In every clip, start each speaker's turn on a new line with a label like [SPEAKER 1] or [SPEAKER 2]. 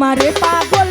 [SPEAKER 1] আমারে পাগল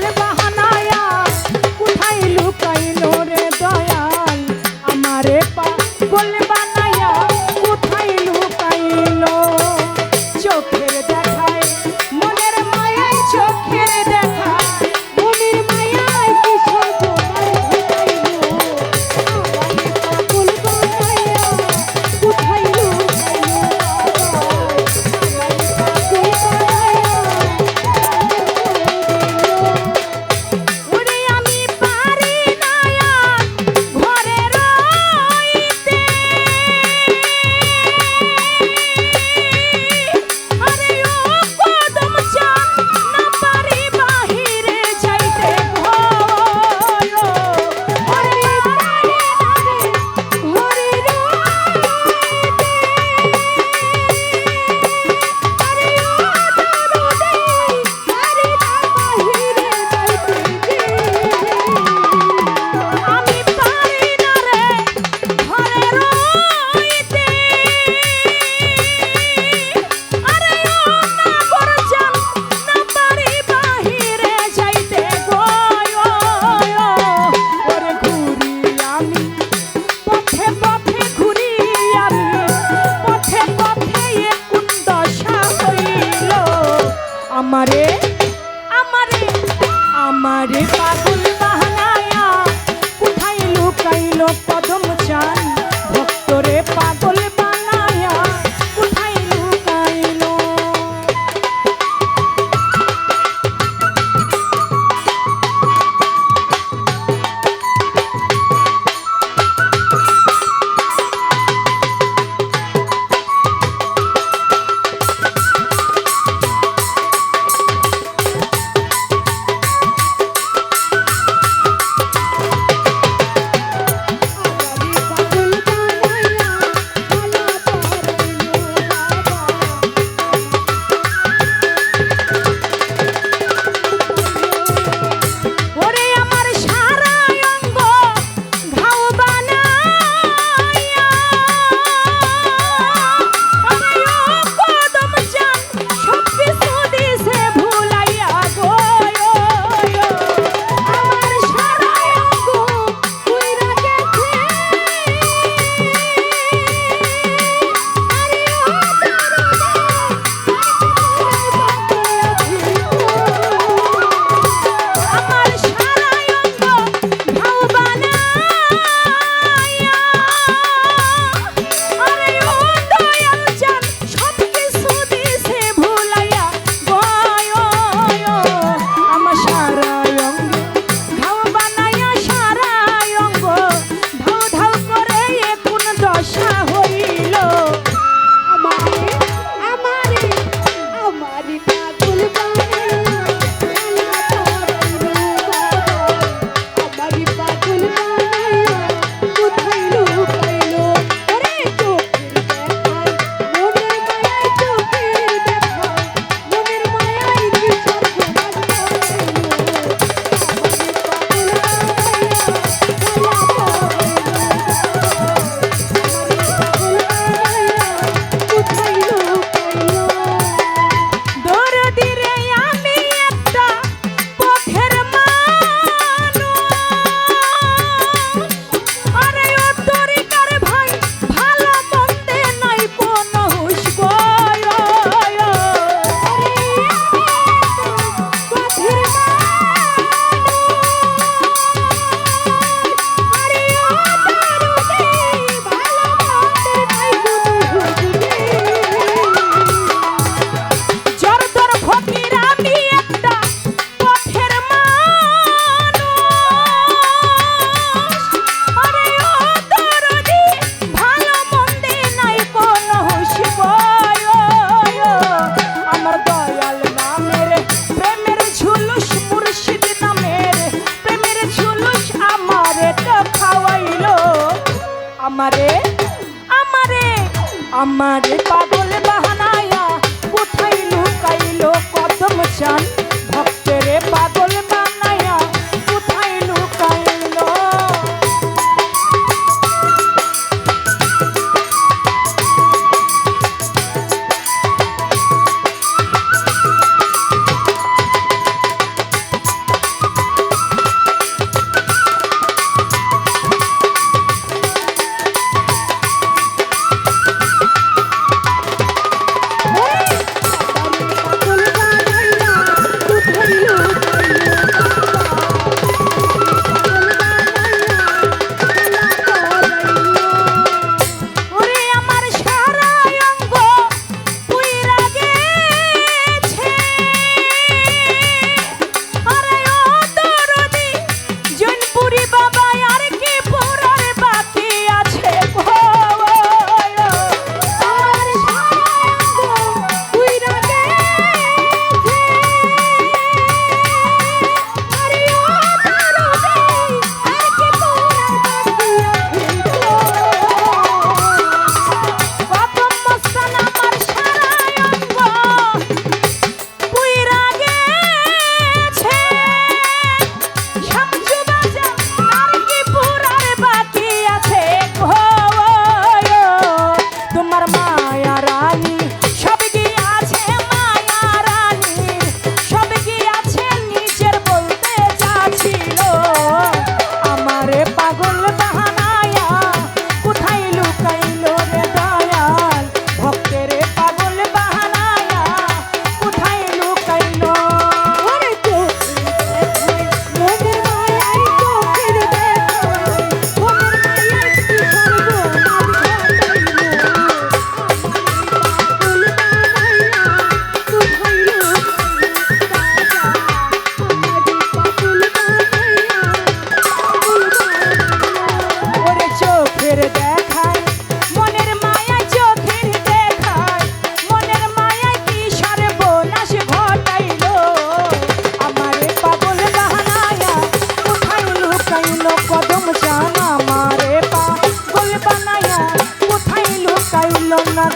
[SPEAKER 1] আমারে আমারে আমারে পাগল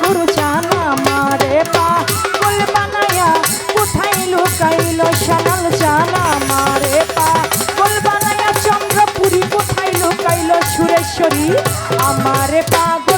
[SPEAKER 1] গুরু চান আমারে পাগল বানায়া কোথায় লুকাইল শ্যামল চান আমারে পাগল বানায়া চন্দ্রপুরী কোথায় লুকাইল সুরেশ্বরী আমারে পাগল